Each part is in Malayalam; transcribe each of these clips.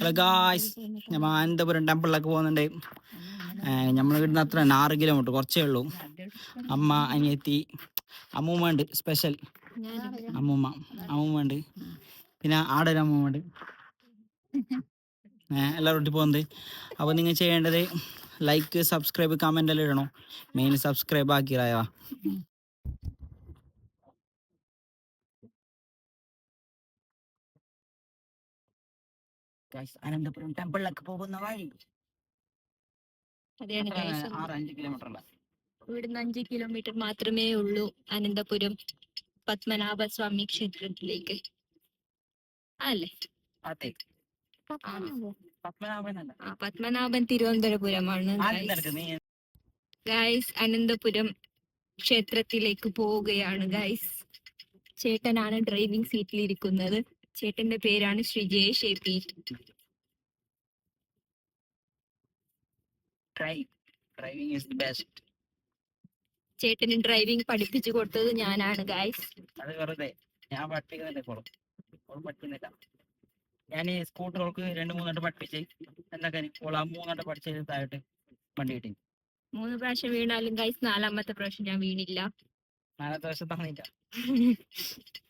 ഹലോ ഗായ്സ് ഞാൻ അനന്തപുരം ടെമ്പിളിലൊക്കെ പോകുന്നുണ്ട്. നമ്മൾ ഇവിടുന്ന് അത്ര ആറ് കിലോമീറ്റർ കുറച്ചേ ഉള്ളൂ. അമ്മ അനിയത്തി അമ്മൂമ്മ ഉണ്ട് സ്പെഷ്യൽ അമ്മൂമ്മ അമ്മൂമ്മ ഉണ്ട് പിന്നെ ആടൊരു അമ്മൂമ്മ ഉണ്ട് എല്ലാവരും ഒട്ടി പോകുന്നത് അപ്പോൾ നിങ്ങൾ ചെയ്യേണ്ടത് ലൈക്ക് സബ്സ്ക്രൈബ് കമന്റ് എല്ലാം ഇടണോ. മെയിൻ സബ്സ്ക്രൈബ് ആക്കിയതാ. അനന്തപുരം ടെമ്പിളിലൊക്കെ പോകുന്ന വഴി. അതെയാണ് guys. ആറ് അഞ്ച് കിലോമീറ്റർ ഇവിടുന്ന് അഞ്ച് കിലോമീറ്റർ മാത്രമേ ഉള്ളൂ അനന്തപുരം പത്മനാഭ സ്വാമി ക്ഷേത്രത്തിലേക്ക്. അല്ലേ? അതെ. പത്മനാഭൻ തിരുവനന്തപുരമാണ് ഗായ്സ് അനന്തപുരം ക്ഷേത്രത്തിലേക്ക് പോവുകയാണ് ഗൈസ്. ചേട്ടനാണ് ഡ്രൈവിംഗ് സീറ്റിൽ ഇരിക്കുന്നത് ചേട്ടന്റെ പേരാണ് Sreejesh A P drive driving is best ചേട്ടന് ഡ്രൈവിംഗ് പഠിപ്പിച്ചു കൊടുത്തത് ഞാനാണ് ഗൈസ് അത് വെറുതെ. ഞാൻ പഠിപ്പിക്കുന്നില്ല ഇപ്പോൾ പഠിക്കുന്നില്ല. ഞാൻ ഈ സ്കൂട്ടറുകൾക്ക് രണ്ട് മൂന്നെണ്ണം പഠിപ്പിച്ച് എന്തൊക്കെ ഇപ്പോൾ ആ മൂന്നെണ്ണം പഠിച്ചതായിട്ട് വണ്ടി കിട്ടി. മൂന്ന് പ്രാവശ്യം വീണാലും ഗൈസ് നാലാമത്തെ പ്രാവശ്യം ഞാൻ വീണില്ല. നാലാമത്തെ പ്രാവശ്യം തന്നില്ല.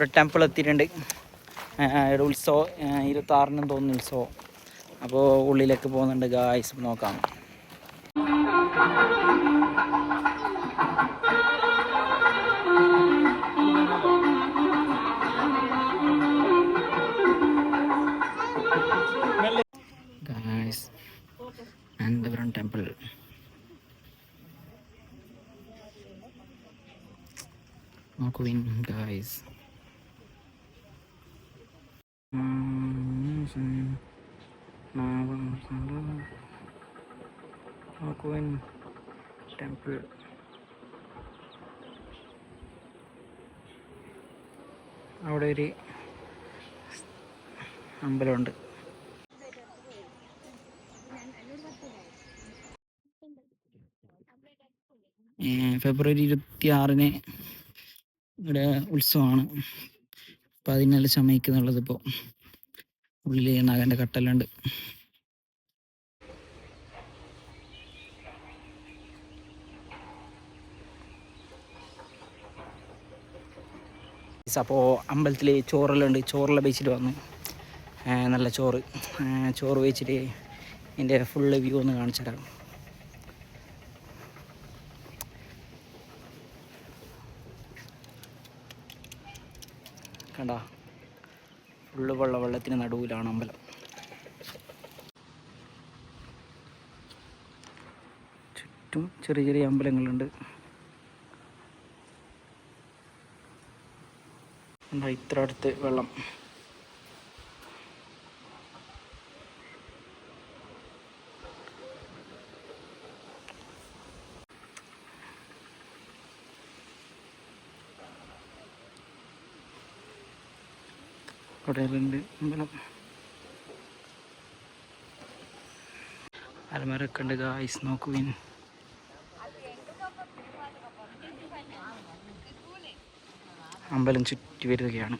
ഒരു ടെമ്പിൾ എത്തിയിട്ടുണ്ട് ഒരു ഉത്സവം ഇരുപത്തി ആറിനും തോന്നുന്നു ഉത്സവം. അപ്പോൾ ഉള്ളിലേക്ക് പോകുന്നുണ്ട് ഗായ്സ് നോക്കാം. നോക്കുവിൻ ഗായ്സ് നോക്കുവിൻ ടെമ്പിൾ അവിടെ ഒരു അമ്പലമുണ്ട്. ഫെബ്രുവരി ഇരുപത്തി ആറിന് ഇവിടെ ഉത്സവമാണ്. അപ്പം അതിനെല്ലാം ചമയിക്കുന്നുള്ളത് ഇപ്പോൾ ഉള്ളിൽ നഗന്റെ കട്ടെല്ലാം അപ്പോൾ അമ്പലത്തിൽ ചോറെല്ലാം ഉണ്ട്. ചോറെല്ലാം വെച്ചിട്ട് വന്നു. നല്ല ചോറ്. ചോറ് വെച്ചിട്ട് എന്റെ ഫുള്ള് വ്യൂ ഒന്ന് കാണിച്ചിട്ടാണ് കണ്ട? ഫുള്ള് വെള്ള വെള്ളത്തിന് നടുവിലാണ് അമ്പലം. ചുറ്റും ചെറിയ ചെറിയ അമ്പലങ്ങളുണ്ട്. ഇത്ര അടുത്ത് വെള്ളം. കടയിലുണ്ട് അമ്പലം അലമരൊക്കെ ഉണ്ട് ഗായ്സ് നോക്കുവിൻ അമ്പലം ചുറ്റി വരികയാണ്.